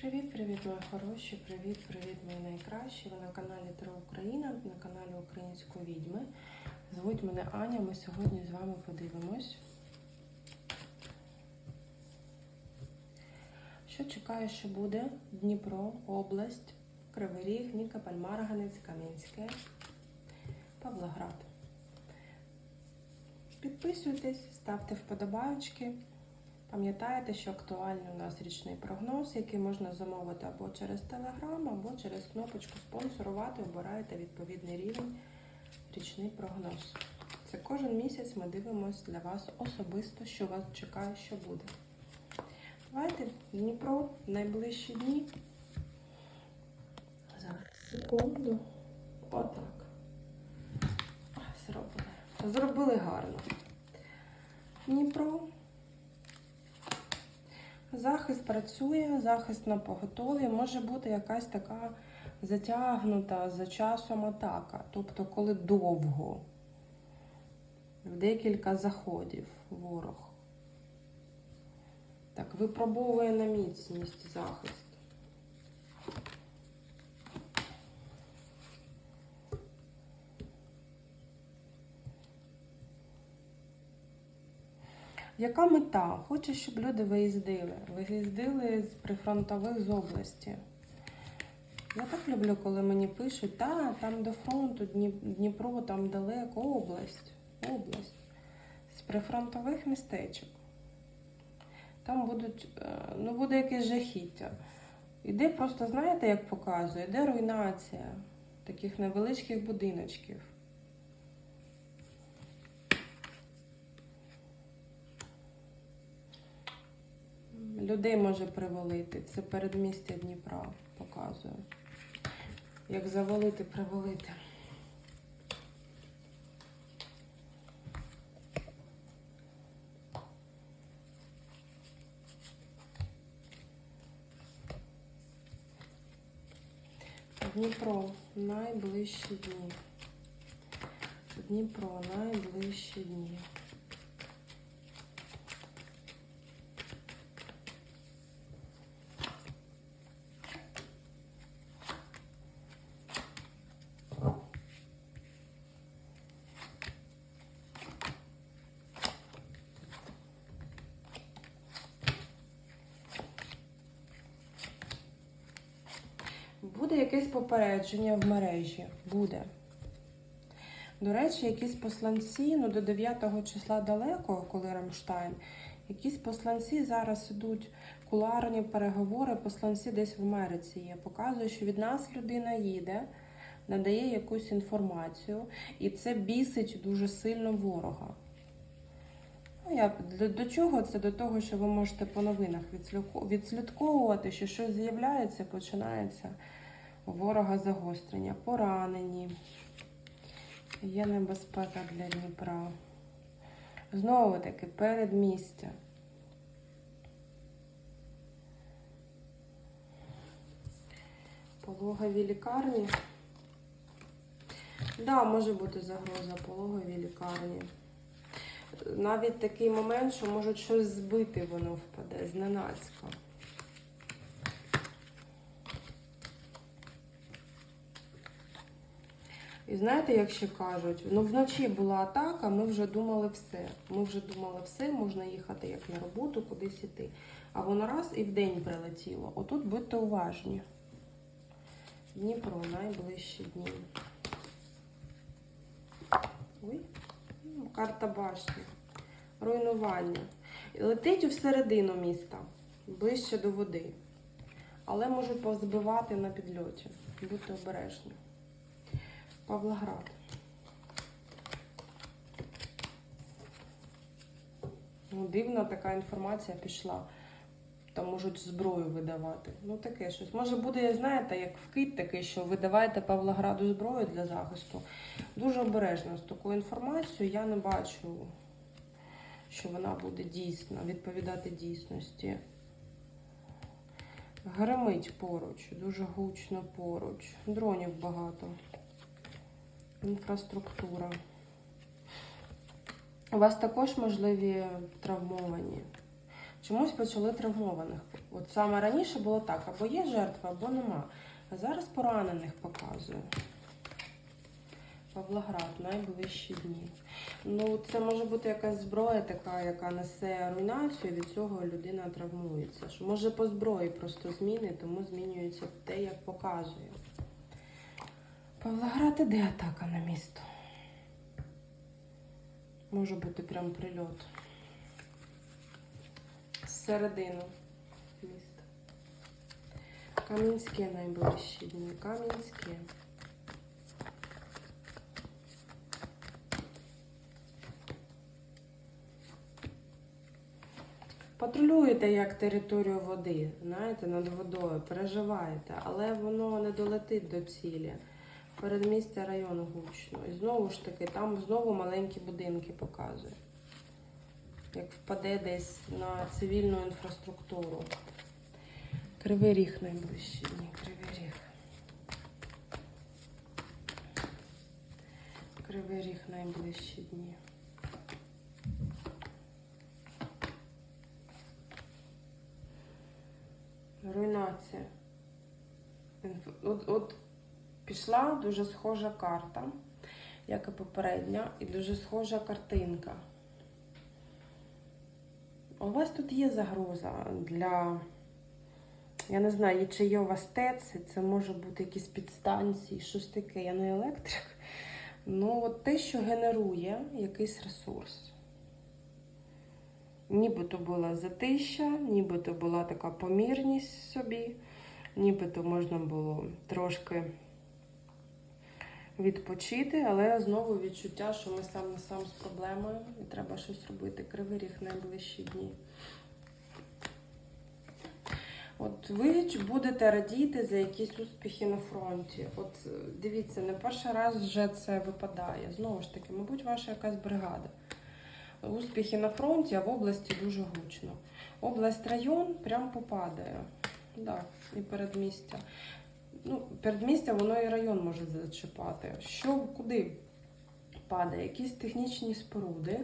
Привіт-привіт, мої хороші! Привіт-привіт, мої найкращі! Ви на каналі Тро Україна, на каналі Української відьми. Звуть мене Аня. Ми сьогодні з вами подивимось. Що чекає, що буде? Дніпро, область, Кривий Ріг, Нікополь, Марганець, Кам'янське, Павлоград. Підписуйтесь, ставте вподобайки. Пам'ятаєте, що актуальний у нас річний прогноз, який можна замовити або через Телеграм, або через кнопочку спонсорувати, обираєте відповідний рівень річний прогноз. Це кожен місяць ми дивимося для вас особисто, що вас чекає, що буде. Давайте Дніпро найближчі дні. Зараз секунду. Отак. Зробили. Зробили гарно. Дніпро. Захист працює, захист на поготові. Може бути якась така затягнута за часом атака. Тобто, коли довго, в декілька заходів ворог. Так, випробовує на міцність захист. Яка мета? Хоче, щоб люди виїздили. Виїздили з прифронтових з області. Я так люблю, коли мені пишуть, та, там до фронту, Дніпро, там далеко, область. Область. З прифронтових містечок. Там будуть, е, ну, буде якесь жахіття. Іде просто, знаєте, як показує, іде руйнація таких невеличких будиночків. Людей може привалити. Це передмістя Дніпра показує. Як завалити, привалити. Дніпро найближчі дні. Дніпро найближчі дні. Буде якесь попередження в мережі. Буде. До речі, якісь посланці, ну до 9 числа далеко, коли Рамштайн, якісь посланці зараз ідуть куларні переговори, посланці десь в Америці є. Показує, що від нас людина їде, надає якусь інформацію, і це бісить дуже сильно ворога. Ну, я, до, до чого це? До того, що ви можете по новинах відслідковувати, що щось з'являється, починається ворога загострення, поранені. Є небезпека для Дніпра. Знову таки, передмістя. Пологові лікарні. Так, да, може бути загроза пологові лікарні. Навіть такий момент, що можуть щось збити, воно впаде зненацька. І знаєте, як ще кажуть, ну вночі була атака, ми вже думали все. Ми вже думали все, можна їхати як на роботу, кудись іти. А воно раз і в день прилетіло. Отут будьте уважні. Дніпро, найближчі дні. Ой, ну, карта башні. Руйнування. Летить у середину міста, ближче до води. Але можуть позбивати на підльоті. Будьте обережні. Павлоград. Ну, дивна така інформація пішла. Там можуть зброю видавати. Ну, таке щось. Може буде, знаєте, як вкид такий, що видавайте Павлограду зброю для захисту. Дуже обережно з такою інформацією. Я не бачу, що вона буде дійсна, відповідати дійсності. Гримить поруч, дуже гучно поруч. Дронів багато. Інфраструктура. У вас також можливі травмовані. Чомусь почали травмованих От саме раніше було так, або є жертва, або нема. А зараз поранених показую. Павлоград, найближчі дні. Ну, це може бути якась зброя така, яка несе руйнацію, від цього людина травмується. Що може по зброї просто зміни, тому змінюється те, як показує. Павлоград іде атака на місто. Може бути прям прильот. Зсередину міста. Кам'янське найближчі дні. Кам'янське. Патрулюєте як територію води, знаєте, над водою, переживаєте, але воно не долетить до цілі. Передмістя району гучно. І знову ж таки, там знову маленькі будинки показує. Як впаде десь на цивільну інфраструктуру. Кривий ріг найближчі дні. Кривий ріг. Кривий ріг найближчі дні. Руйнація. От, от пішла дуже схожа карта, як і попередня, і дуже схожа картинка. У вас тут є загроза для. Я не знаю, чи є у вас ТЕЦ, це може бути якісь підстанції, щось таке, я не електрик. Ну, от те, що генерує якийсь ресурс. Нібито була затища, нібито була така помірність собі, нібито можна було трошки відпочити, але знову відчуття, що ми сам на сам з проблемою і треба щось робити. Кривий ріг найближчі дні. От ви будете радіти за якісь успіхи на фронті. От е, дивіться, не перший раз вже це випадає. Знову ж таки, мабуть, ваша якась бригада. Успіхи на фронті, а в області дуже гучно. Область район прям попадає. Да, і передмістя. Ну, передмістя воно і район може зачіпати. Що куди падає? Якісь технічні споруди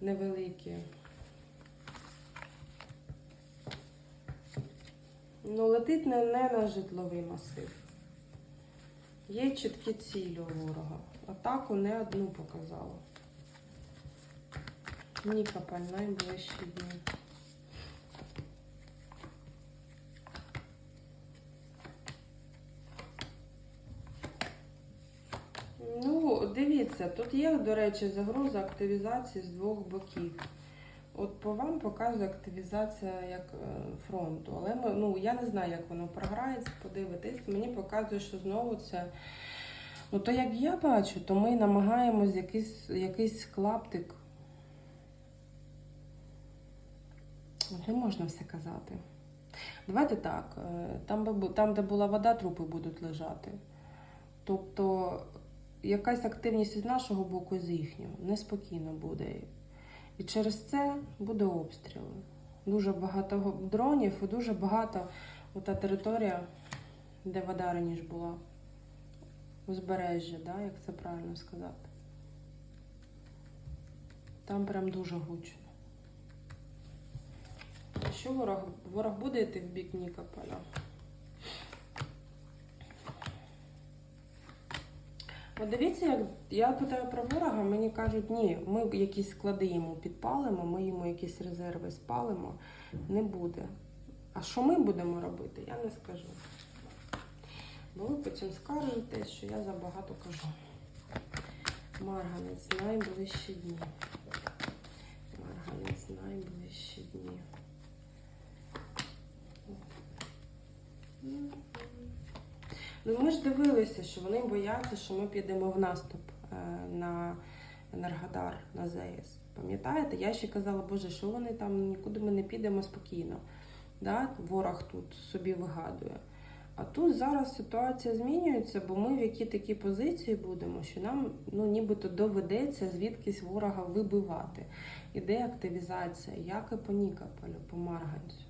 невеликі. Ну, летить не, не на житловий масив. Є чіткі цілі у ворога. Атаку не одну показала. Ні Нікопаль найближчі дні. Дивіться, тут є, до речі, загроза активізації з двох боків. От по вам показує активізація як е, фронту. Але ми, ну, я не знаю, як воно програється, подивитись. Мені показує, що знову це. Ну, то як я бачу, то ми намагаємось якийсь, якийсь клаптик. Не можна все казати. Давайте так. е, Там, там, де була вода, трупи будуть лежати. Тобто якась активність з нашого боку, з їхнього, неспокійно буде. І через це буде обстріл. Дуже багато дронів і дуже багато ота територія, де вода раніше була. Узбережжя, да, як це правильно сказати. Там прям дуже гучно. Що ворог? Ворог буде йти в бік Нікополя? От дивіться, як я питаю про ворога, мені кажуть, ні, ми якісь склади йому підпалимо, ми йому якісь резерви спалимо. Не буде. А що ми будемо робити, я не скажу. Бо ви потім скажете, що я забагато кажу. Марганець найближчі дні. Марганець найближчі дні. Ну ми ж дивилися, що вони бояться, що ми підемо в наступ е, на Енергодар, на ЗАЕС. Пам'ятаєте? Я ще казала, Боже, що вони там нікуди ми не підемо спокійно. Да? Ворог тут собі вигадує. А тут зараз ситуація змінюється, бо ми в якій такій позиції будемо, що нам ну, нібито доведеться звідкись ворога вибивати. Іде активізація, як і Нікополю, по Марганцю.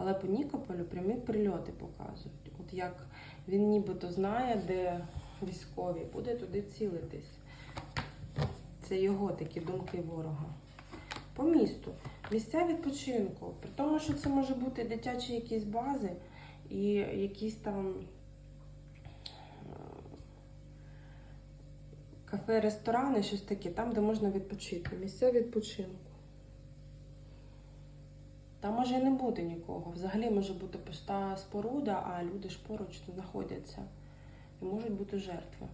Але по Нікополю прямі прильоти показують. От як він нібито знає, де військові, буде туди цілитись. Це його такі думки ворога. По місту. Місця відпочинку. При тому, що це може бути дитячі якісь бази і якісь там е, кафе, ресторани, щось таке, там, де можна відпочити. Місця відпочинку. Там може і не бути нікого. Взагалі може бути пуста споруда, а люди ж поруч знаходяться. І можуть бути жертви.